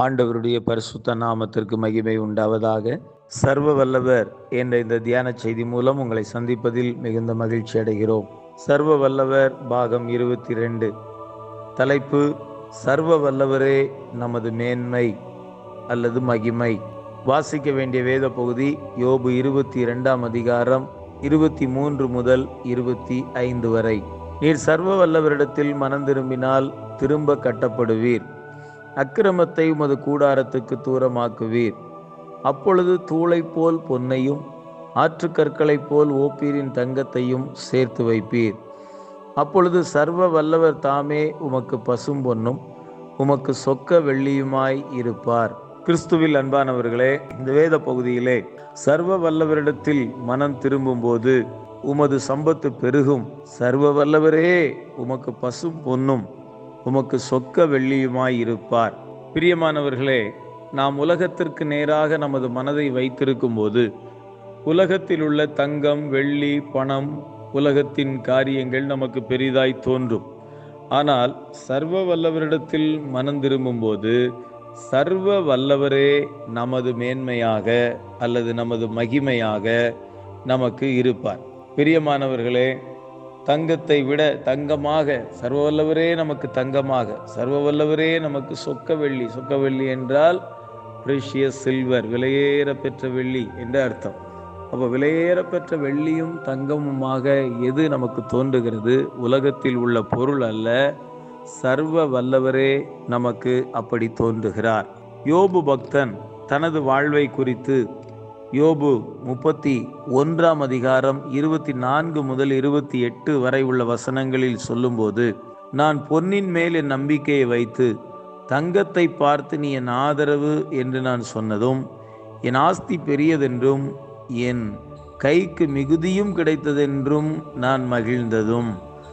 ஆண்டவருடைய பரிசுத்த நாமத்திற்கு மகிமை உண்டாவதாக. சர்வ வல்லவர் என்ற இந்த தியான செய்தி மூலம் உங்களை சந்திப்பதில் மிகுந்த மகிழ்ச்சி அடைகிறோம். சர்வ வல்லவர் பாகம் இருபத்தி ரெண்டு தலைப்பு சர்வ வல்லவரே நமது மேன்மை அல்லது மகிமை. வாசிக்க வேண்டிய வேத பகுதி யோபு இருபத்தி இரண்டாம் அதிகாரம் இருபத்தி மூன்று முதல் இருபத்தி ஐந்து வரை. நீர் சர்வ வல்லவரிடத்தில் மனம் திரும்பினால் திரும்ப கட்டப்படுவீர். அக்கிரமத்தை உமது கூடாரத்துக்கு தூரமாக்குவீர். அப்பொழுது தூளைப் போல் பொன்னையும் ஆற்றுக்கற்களைப் போல் ஓப்பீரின் தங்கத்தையும் சேர்த்து வைப்பீர். அப்பொழுது சர்வ வல்லவர் தாமே உமக்கு பசும் பொன்னும் உமக்கு சொக்க வெள்ளியுமாய் இருப்பார். கிறிஸ்துவில் அன்பானவர்களே இந்த வேத பகுதியிலே சர்வ வல்லவரிடத்தில் மனம் திரும்பும்போது உமது சம்பத்து பெருகும். சர்வ வல்லவரே உமக்கு பசும் பொன்னும். உமக்கு சொக்க வெள்ளியுமாய் இருப்பார். பிரியமானவர்களே நாம் உலகத்திற்கு நேராக நமது மனதை வைத்திருக்கும் போது உலகத்தில் உள்ள தங்கம் வெள்ளி பணம் உலகத்தின் காரியங்கள் நமக்கு பெரிதாய் தோன்றும். ஆனால் சர்வ வல்லவரிடத்தில் மனம் திரும்பும்போது சர்வ வல்லவரே நமது மேன்மையாக அல்லது நமது மகிமையாக நமக்கு இருப்பார். பிரியமானவர்களே தங்கத்தை விட தங்கமாக சர்வவல்லவரே நமக்கு தங்கமாக சர்வவல்லவரே நமக்கு சொக்க வெள்ளி சொக்க வெள்ளி என்றால் ப்ரிஷியஸ் சில்வர் விலையேற பெற்ற வெள்ளி என்று அர்த்தம். அப்போ விலையேற பெற்ற வெள்ளியும் தங்கமுமாக எது நமக்கு தோன்றுகிறது? உலகத்தில் உள்ள பொருள் அல்ல சர்வ வல்லவரே நமக்கு அப்படி தோன்றுகிறார். யோபு பக்தன் தனது வாழ்வை குறித்து யோபு முப்பத்தி ஒன்றாம் அதிகாரம் இருபத்தி நான்கு முதல் இருபத்தி எட்டு வரை உள்ள வசனங்களில் சொல்லும்போது நான் பொன்னின் மேல் என் நம்பிக்கையை வைத்து தங்கத்தை பார்த்து நீ என் ஆதரவு என்று நான் சொன்னதும் என் ஆஸ்தி பெரியதென்றும் என் கைக்கு மிகுதியும் கிடைத்ததென்றும் நான் மகிழ்ந்ததும்.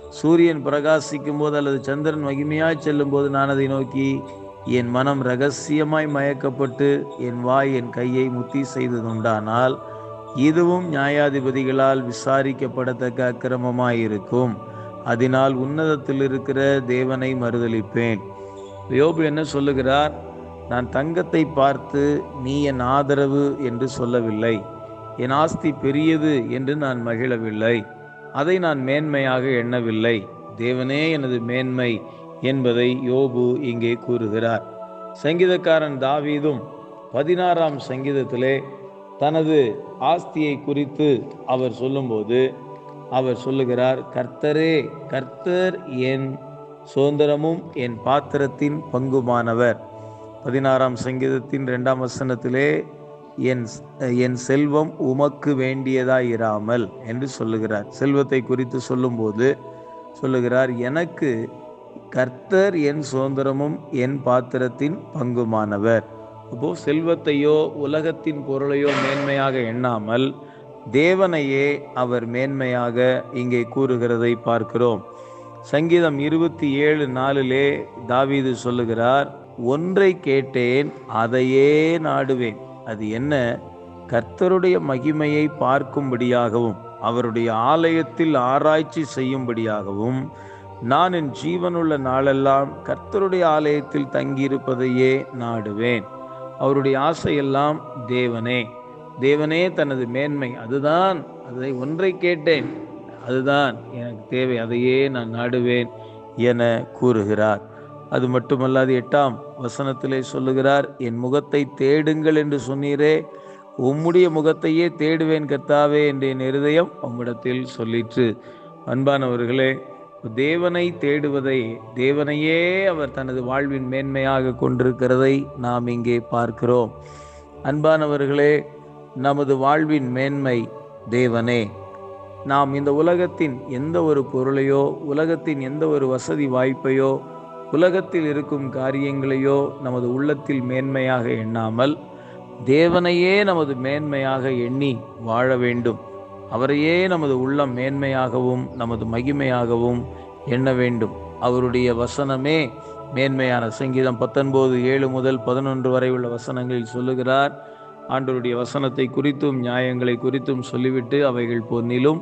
சூரியன் பிரகாசிக்கும் போது அல்லது சந்திரன் மகிமையாய் செல்லும் போது நான் அதை நோக்கி என் மனம் ரகசியமாய் மயக்கப்பட்டு என் வாய் என் கையை முத்தி செய்ததுண்டானால் இதுவும் நியாயாதிபதிகளால் விசாரிக்கப்படத்தக்க அக்கிரமமாயிருக்கும். அதனால் உன்னதத்தில் இருக்கிற தேவனை மறுதளிப்பேன் யோபு என்ன சொல்லுகிறார்? நான் தங்கத்தை பார்த்து நீ என் ஆதரவு என்று சொல்லவில்லை. என் ஆஸ்தி பெரியது என்று நான் மகிழவில்லை. அதை நான் மேன்மையாக எண்ணவில்லை. தேவனே எனது மேன்மை. என்பதை யோபு இங்கே கூறுகிறார். சங்கீதக்காரன் தாவீதும் பதினாறாம் சங்கீதத்திலே தனது ஆஸ்தியை குறித்து அவர் சொல்லும்போது அவர் சொல்லுகிறார் கர்த்தரே கர்த்தர் என் சுதந்திரமும் என் பாத்திரத்தின் பங்குமானவர். பதினாறாம் சங்கீதத்தின் இரண்டாம் வசனத்திலே என் என் செல்வம் உமக்கு வேண்டியதாயிராமல் என்று சொல்லுகிறார். செல்வத்தை குறித்து சொல்லும்போது சொல்லுகிறார் எனக்கு கர்த்தர் என் சுதந்திரமும் என் பாத்திரத்தின் பங்குமானவர். அப்போ செல்வத்தையோ உலகத்தின் பொருளையோ மேன்மையாக எண்ணாமல் தேவனையே அவர் மேன்மையாக இங்கே கூறுகிறதை பார்க்கிறோம். சங்கீதம் இருபத்தி ஏழு நாளிலே தாவீது சொல்லுகிறார் ஒன்றை கேட்டேன் அதையே நாடுவேன். அது என்ன? கர்த்தருடைய மகிமையை பார்க்கும்படியாகவும் அவருடைய ஆலயத்தில் ஆராய்ச்சி செய்யும்படியாகவும் நான் என் ஜீவனுள்ள நாளெல்லாம் கர்த்தருடைய ஆலயத்தில் தங்கியிருப்பதையே நாடுவேன். அவருடைய ஆசையெல்லாம் தேவனே. தேவனே தனது மேன்மை அதுதான். அதை ஒன்றை கேட்டேன். அதுதான் எனக்கு தேவை. அதையே நான் நாடுவேன் என கூறுகிறார். அது மட்டுமல்லாது எட்டாம் வசனத்திலே சொல்லுகிறார் என் முகத்தை தேடுங்கள் என்று சொன்னீரே. உம்முடைய முகத்தையே தேடுவேன் கர்த்தாவே என்று என் இருதயம் உம்மிடத்தில் சொல்லிற்று. அன்பானவர்களே தேவனை தேடுவதை தேவனையே அவர் தனது வாழ்வின் மேன்மையாக கொண்டிருக்கிறதை நாம் இங்கே பார்க்கிறோம். அன்பானவர்களே நமது வாழ்வின் மேன்மை தேவனே. நாம் இந்த உலகத்தின் எந்த ஒரு பொருளையோ உலகத்தின் எந்த ஒரு வசதி வாய்ப்பையோ உலகத்தில் இருக்கும் காரியங்களையோ நமது உள்ளத்தில் மேன்மையாக எண்ணாமல் தேவனையே நமது மேன்மையாக எண்ணி வாழ வேண்டும். அவரையே நமது உள்ளம் மேன்மையாகவும் நமது மகிமையாகவும் எண்ண வேண்டும். அவருடைய வசனமே மேன்மையான சங்கீதம் பத்தொன்பது ஏழு முதல் பதினொன்று வரை உள்ள வசனங்களில் சொல்லுகிறார். ஆண்டவருடைய வசனத்தை குறித்தும் நியாயங்களை குறித்தும் சொல்லிவிட்டு அவைகள் பொன்னிலும்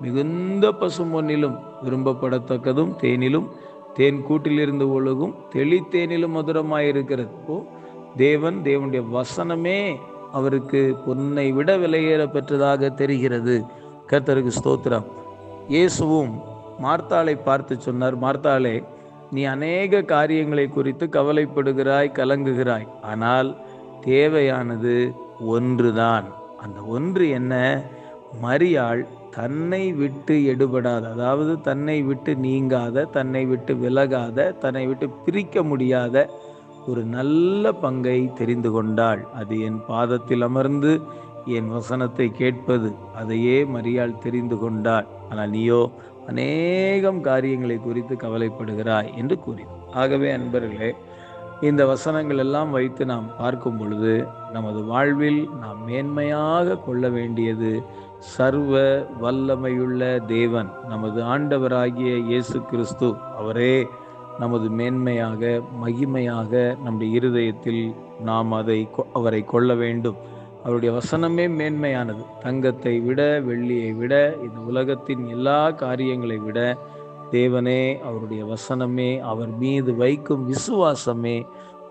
மிகுந்த பசும் பொன்னிலும் விரும்பப்படத்தக்கதும் தேனிலும் தேன் கூட்டிலிருந்து ஒழுகும் தெளித்தேனிலும் மதுரமாயிருக்கிறது. தேவன் தேவனுடைய வசனமே அவருக்கு பொன்னை விட விலையேற பெற்றதாக தெரிகிறது. கர்த்தருக்கு ஸ்தோத்திரம். இயேசுவும் மார்த்தாளை பார்த்து சொன்னார் மார்த்தாளே நீ அநேக காரியங்களை குறித்து கவலைப்படுகிறாய் கலங்குகிறாய். ஆனால் தேவையானது ஒன்றுதான். அந்த ஒன்று என்ன? மரியாள் தன்னை விட்டு எடுபடாத அதாவது தன்னை விட்டு நீங்காத தன்னை விட்டு விலகாத தன்னை விட்டு பிரிக்க முடியாத ஒரு நல்ல பங்கை தெரிந்து கொண்டாள். அது என் பாதத்தில் அமர்ந்து என் வசனத்தை கேட்பது. அதையே மரியாள் தெரிந்து கொண்டாள். ஆனால் நீயோ அநேகம் காரியங்களை குறித்து கவலைப்படுகிறாய் என்று கூறினார் ஆகவே அன்பர்களே இந்த வசனங்கள் எல்லாம் வைத்து நாம் பார்க்கும் பொழுது நமது வாழ்வில் நாம் மேன்மையாக கொள்ள வேண்டியது சர்வ வல்லமையுள்ள தேவன் நமது ஆண்டவராகிய இயேசு கிறிஸ்து. அவரே நமது மேன்மையாக மகிமையாக நம்முடைய இருதயத்தில் நாம் அதை கொ- அவரை கொள்ள வேண்டும். அவருடைய வசனமே மேன்மையானது. தங்கத்தை விட வெள்ளியை விட இந்த உலகத்தின் எல்லா காரியங்களை விட தேவனே அவருடைய வசனமே அவர் மீது வைக்கும் விசுவாசமே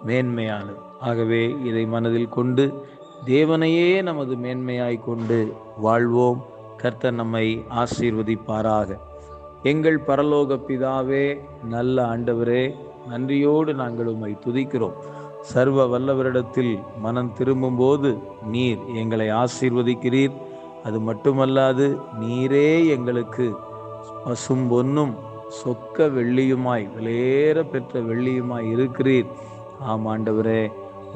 மேன்மையானது. ஆகவே இதை மனதில் கொண்டு தேவனையே நமது மேன்மையாய் கொண்டு வாழ்வோம். கர்த்தர் நம்மை ஆசீர்வதிப்பாராக. எங்கள் பரலோக பிதாவே நல்ல ஆண்டவரே நன்றியோடு நாங்கள் உம்மை துதிக்கிறோம். சர்வ வல்லவரிடத்தில் மனம் திரும்பும்போது நீர் எங்களை ஆசீர்வதிக்கிறீர். அது மட்டுமல்லாது நீரே எங்களுக்கு பசும் பொன்னும் சொக்க வெள்ளியுமாய் விலையேற பெற்ற வெள்ளியுமாய் இருக்கிறீர். ஆம் ஆண்டவரே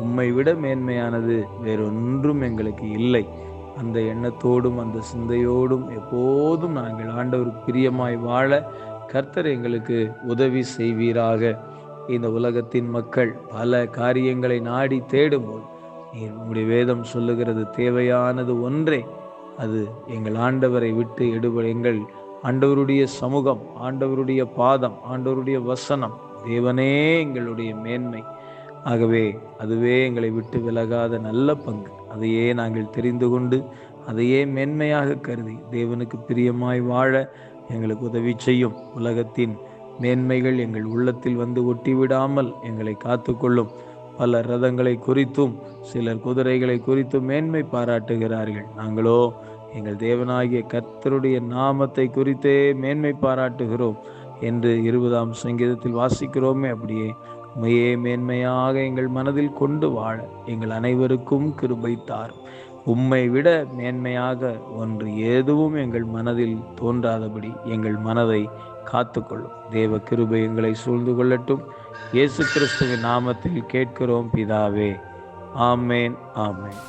உம்மை விட மேன்மையானது வேறொன்றும் எங்களுக்கு இல்லை. அந்த எண்ணத்தோடும் அந்த சிந்தையோடும் எப்போதும் நாங்கள் ஆண்டவர் பிரியமாய் வாழ கர்த்தர் எங்களுக்கு உதவி செய்வீராக. இந்த உலகத்தின் மக்கள் பல காரியங்களை நாடி தேடும்போது நீர் உங்களுடைய வேதம் சொல்லுகிறது தேவையானது ஒன்றே அது எங்கள் ஆண்டவரை விட்டு எடுபட எங்கள் ஆண்டவருடைய சமூகம் ஆண்டவருடைய பாதம் ஆண்டவருடைய வசனம். தேவனே எங்களுடைய மேன்மை. ஆகவே அதுவே எங்களை விட்டு விலகாத நல்ல பங்கு. அதையே நாங்கள் தெரிந்து கொண்டு அதையே மேன்மையாக கருதி தேவனுக்கு பிரியமாய் வாழ எங்களுக்கு உதவி செய்யும். உலகத்தின் மேன்மைகள் எங்கள் உள்ளத்தில் வந்து ஒட்டி விடாமல் எங்களை காத்துக்கொள்ளும். பல ரதங்களை குறித்தும் சிலர் குதிரைகளை குறித்தும் மேன்மை பாராட்டுகிறார்கள். நாங்களோ எங்கள் தேவனாகிய கர்த்தருடைய நாமத்தை குறித்தே மேன்மை பாராட்டுகிறோம் என்று இருபதாம் சங்கீதத்தில் வாசிக்கிறோமே அப்படியே உண்மையே மேன்மையாக எங்கள் மனதில் கொண்டு வாழ எங்கள் அனைவருக்கும் கிருபை தாரும் உம்மை விட மேன்மையாக ஒன்று எதுவும் எங்கள் மனதில் தோன்றாதபடி எங்கள் மனதை காத்துக்கொள்ளும். தேவ கிருபை எங்களை சூழ்ந்து கொள்ளட்டும். இயேசு கிறிஸ்துவின் நாமத்தில் கேட்கிறோம் பிதாவே. ஆமேன் ஆமேன்.